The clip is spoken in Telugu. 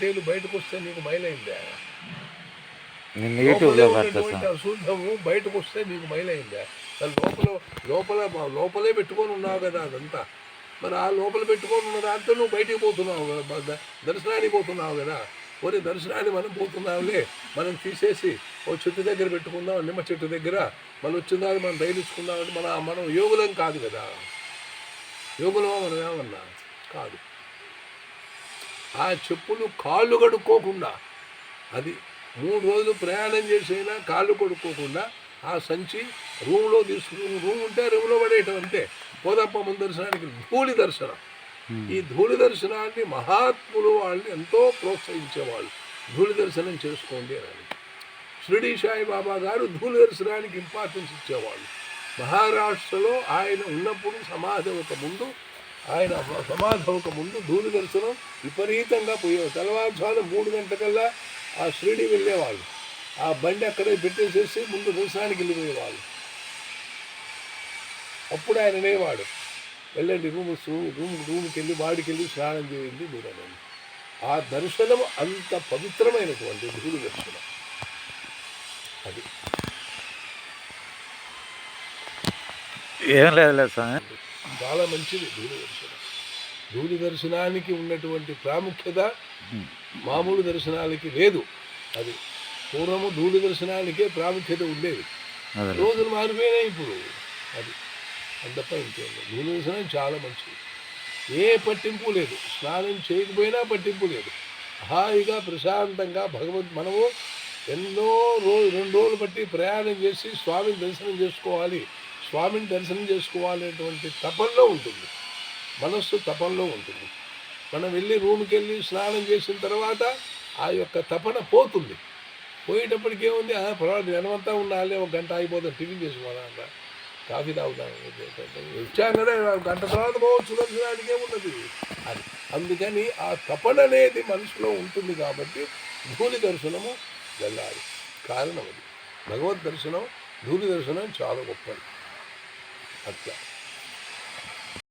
తేలు బయటకు వస్తే నీకు మైలైందా? నేను యూట్యూబ్లో బయటకు వస్తే నీకు మైలైందా? లోపల లోపల లోపలే పెట్టుకొని ఉన్నావు కదా అదంతా. మరి ఆ లోపల పెట్టుకొని ఉన్న దాంతో నువ్వు బయటికి పోతున్నావు కదా దర్శనానికి పోతున్నావు కదా. పోనీ దర్శనాన్ని మనం పోతున్నావులే మనం తీసేసి ఓ చెట్టు దగ్గర పెట్టుకుందాం నిమ్మ చెట్టు దగ్గర. మళ్ళీ వచ్చిన దాన్ని మనం రైలుచుకుందాం అంటే మన మనం యోగులం కాదు కదా. యోగులమా మనం ఏమన్నా కాదు. ఆ చెప్పులు కాళ్ళు కడుక్కోకుండా అది మూడు రోజులు ప్రయాణం చేసైనా కాళ్ళు కడుక్కోకుండా ఆ సంచి రూమ్లో తీసుకుని రూమ్ ఉంటే రూమ్లో పడేయటం అంతే. పోదప్ప ముందు దర్శనానికి ధూళి దర్శనం. ఈ ధూళి దర్శనాన్ని మహాత్ములు వాళ్ళని ఎంతో ప్రోత్సహించేవాళ్ళు. ధూళి దర్శనం చేసుకోండి అని షిరిడి సాయిబాబా గారు ధూళి దర్శనానికి ఇంపార్టెన్స్ ఇచ్చేవాళ్ళు. మహారాష్ట్రలో ఆయన ఉన్నప్పుడు సమాధి అవ్వక ముందు ఆయన సమాధి ముందు ధూళి దర్శనం విపరీతంగా పోయేవారు. తెల్లవారుజాము మూడు గంటకల్లా ఆ షిరిడి వెళ్ళేవాళ్ళు. ఆ బండి అక్కడే పెట్టేసేసి ముందు దర్శనానికి వెళ్ళిపోయేవాళ్ళు. అప్పుడు ఆయన అనేవాడు వెళ్ళండి రూమ్ రూమ్ రూమ్కి వెళ్ళి వాడికి వెళ్ళి స్నానం చేయండి మీరు అనండి ఆ దర్శనం అంత పవిత్రమైనటువంటి ధూళి దర్శనం. అది. ఏం లేదు లేదు స్వామి చాలా మంచిది ధూళి దర్శనం. ధూళి దర్శనానికి ఉన్నటువంటి ప్రాముఖ్యత మామూలు దర్శనాలకి లేదు. అది పూర్వము ధూళి దర్శనానికే ప్రాముఖ్యత ఉండేది. రోజులు మారిపోయినాయి ఇప్పుడు. అది అంతప్ప ఇంకేం ధూళి దర్శనం చాలా మంచిది. ఏ పట్టింపు లేదు. స్నానం చేయకపోయినా పట్టింపు లేదు. హాయిగా ప్రశాంతంగా భగవద్ మనము ఎన్నో రోజు రెండు రోజులు బట్టి ప్రయాణం చేసి స్వామిని దర్శనం చేసుకోవాలి. స్వామిని దర్శనం చేసుకోవాలనేటువంటి తపంలో ఉంటుంది. మనస్సు తపంలో ఉంటుంది. మనం వెళ్ళి రూమ్కి వెళ్ళి స్నానం చేసిన తర్వాత ఆ యొక్క తపన పోతుంది. పోయేటప్పటికి ఏముంది? "ఆ, పర్వాలేదు వెనమంతా ఉండాలి ఒక గంట అయిపోతాం టిఫిన్ చేసుకోవాలా కాఫీ తాగుతాం వచ్చాం కదా గంట తర్వాత పోవచ్చు దర్శనానికి ఏమున్నది? అది. అందుకని ఆ తపన అనేది మనసులో ఉంటుంది కాబట్టి ధూళి దర్శనము వెళ్ళాలి కారణం అది. భగవద్ దర్శనం ధూళి దర్శనం చాలా గొప్పది. ಸತ್ಯ